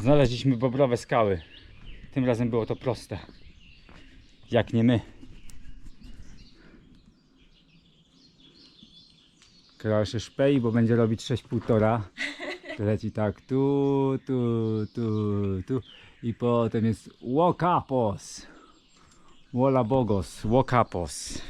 Znaleźliśmy bobrowe skały. Tym razem było to proste. Jak nie my. Kraja szpej, bo będzie robić 6,5. Leci tak tu, tu, tu, tu. I potem jest łokapos. Wola bogos, łokapos.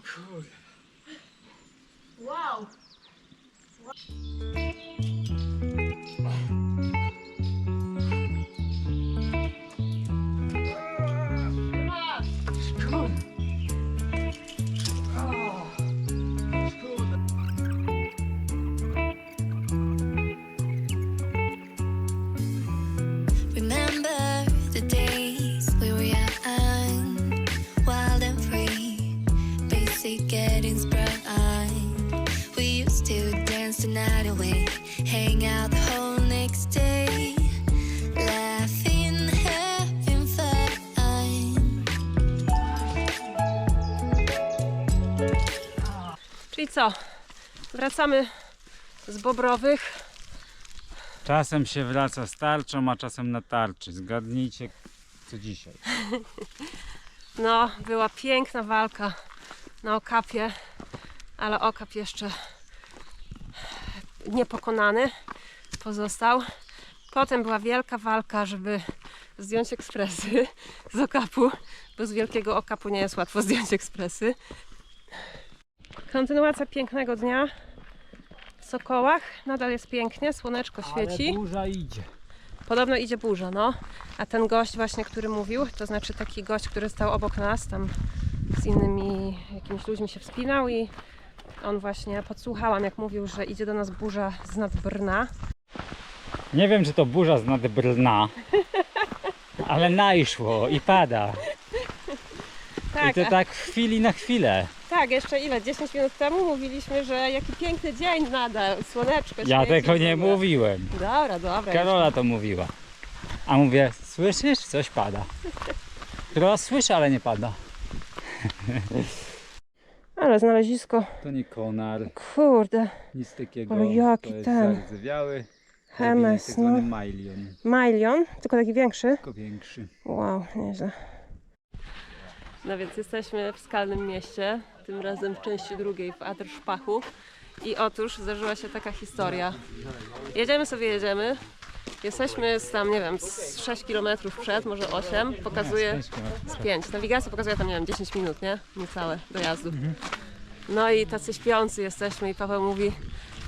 O kurde. Wow! The night away, hang out the whole next day, laughing, having fun. Czyli co? Wracamy z Bobrowych. Czasem się wraca z tarczą, a czasem na tarczy. Zgadnijcie, co dzisiaj. No, była piękna walka na Okapie, ale Okap jeszcze niepokonany pozostał. Potem była wielka walka, żeby zdjąć ekspresy z Okapu, bo z wielkiego Okapu nie jest łatwo zdjąć ekspresy. Kontynuacja pięknego dnia w Sokołach. Nadal jest pięknie, słoneczko świeci. Ale burza idzie. Podobno idzie burza, no. A ten gość właśnie, który mówił, to znaczy taki gość, który stał obok nas, tam z innymi jakimiś ludźmi się wspinał i on właśnie, podsłuchałam jak mówił, że idzie do nas burza z nad Brna. Nie wiem, czy to burza z nad Brna, ale najszło i pada. Tak, I to tak w chwili na chwilę. tak, jeszcze ile? 10 minut temu mówiliśmy, że jaki piękny dzień nada, słoneczko Ja świeci tego nie mówiłem. Dobra, dobra. Karola to mówiła. A mówię, słyszysz? Coś pada. Karola słyszy, ale nie pada. Ale znalezisko, To nie konar, kurde, nic takiego. Ale jaki to jest ten. zardzewiały. Hemes, tak no. zwany Mailion, Milion, tylko taki większy. tylko większy. Wow, nieźle. No więc jesteśmy w skalnym mieście, tym razem w części drugiej w Adrszpachu. I otóż zdarzyła się taka historia. Jedziemy sobie, jedziemy. Jesteśmy z tam, nie wiem, z 6 km przed, może 8. Pokazuje z 5. Nawigacja pokazuje tam, nie wiem, 10 minut, nie? Niecałe dojazdu. No i tacy śpiący jesteśmy i Paweł mówi,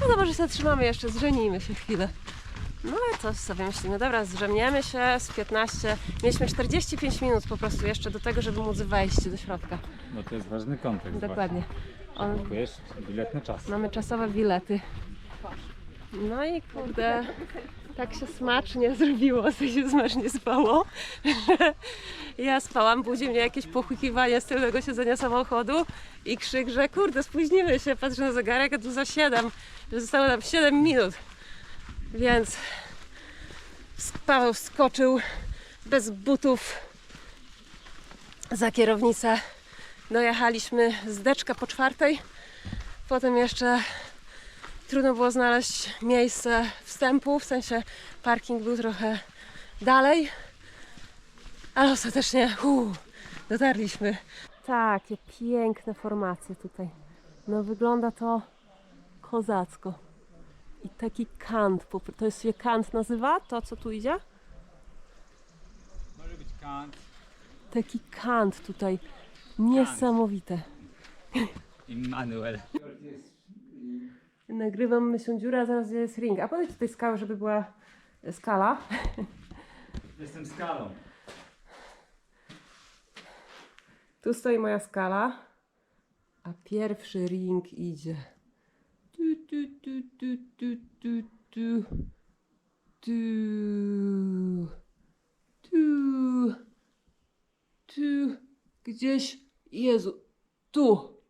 no dobra, że się zatrzymamy jeszcze, zżenijmy się chwilę. No i to sobie myślimy, dobra, zrzemniemy się z 15. Mieliśmy 45 minut po prostu jeszcze do tego, żeby móc wejść do środka. No to jest ważny kontekst. Dokładnie. On, Kupujesz bilet na czas. mamy czasowe bilety. No i kurde, tak się smacznie zrobiło, tak się smacznie spało. Ja spałam, budzi mnie jakieś pochukiwanie z tylnego siedzenia samochodu i krzyk, że kurde, spóźnimy się, patrzę na zegarek, a tu za 7, że zostało nam 7 minut. Więc Paweł wskoczył bez butów za kierownicę. Dojechaliśmy z Deczka po czwartej. Potem jeszcze trudno było znaleźć miejsce wstępu, w sensie parking był trochę dalej. Ale ostatecznie uu, dotarliśmy. Takie piękne formacje tutaj. No wygląda to kozacko. I taki kant, to jest się kant nazywa, to co tu idzie? Może być kant. Taki kant tutaj. Niesamowite. Immanuel. Nagrywam myślą dziurę, a zaraz jest ring. A podejdź do tej skały, żeby była skala. Jestem skalą. Tu stoi moja skala. A pierwszy ring idzie. Tu, tu, tu, tu, tu, tu, tu. Tu. Tu. Tu. Gdzieś. Jezu. Tu.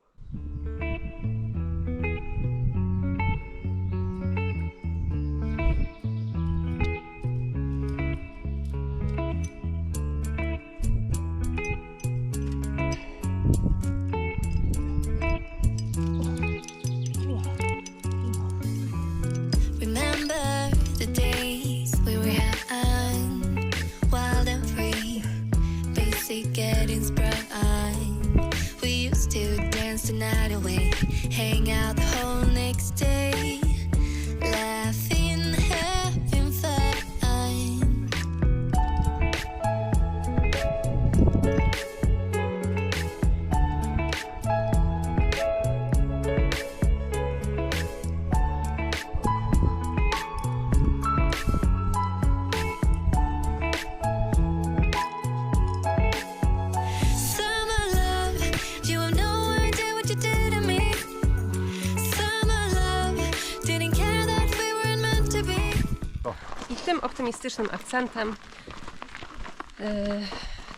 Tym optymistycznym akcentem yy,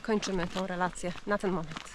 kończymy tą relację na ten moment.